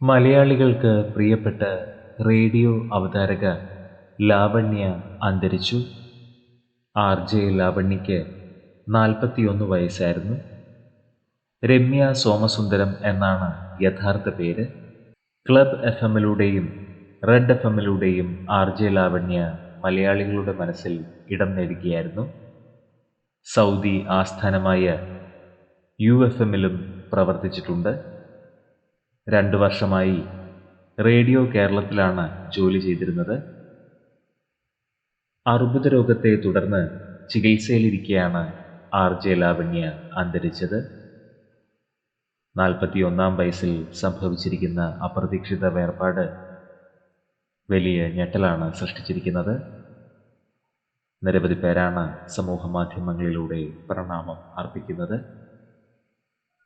മലയാളികൾക്ക് പ്രിയപ്പെട്ട റേഡിയോ അവതാരക ലാവണ്യ അന്തരിച്ചു. ആർ ജെ ലാവണ്യയ്ക്ക് നാൽപ്പത്തിയൊന്ന് വയസ്സായിരുന്നു. രമ്യ സോമസുന്ദരം എന്നാണ് യഥാർത്ഥ പേര്. ക്ലബ് എഫ് എമ്മിലൂടെയും റെഡ് എഫ് എമ്മിലൂടെയും ആർ ജെ ലാവണ്യ മലയാളികളുടെ മനസ്സിൽ ഇടം നേടുകയായിരുന്നു. സൗദി ആസ്ഥാനമായ യു എഫ് എമ്മിലും പ്രവർത്തിച്ചിട്ടുണ്ട്. രണ്ടു വർഷമായി റേഡിയോ കേരളത്തിലാണ് ജോലി ചെയ്തിരുന്നത്. അർബുദ രോഗത്തെ തുടർന്ന് ചികിത്സയിലിരിക്കെയാണ് ആർ ജെ ലാവണ്യ അന്തരിച്ചത്. നാൽപ്പത്തിയൊന്നാം വയസ്സിൽ സംഭവിച്ചിരിക്കുന്ന അപ്രതീക്ഷിത വേർപാട് വലിയ ഞെട്ടലാണ് സൃഷ്ടിച്ചിരിക്കുന്നത്. നിരവധി പേരാണ് സമൂഹ മാധ്യമങ്ങളിലൂടെ പ്രണാമം അർപ്പിക്കുന്നത്.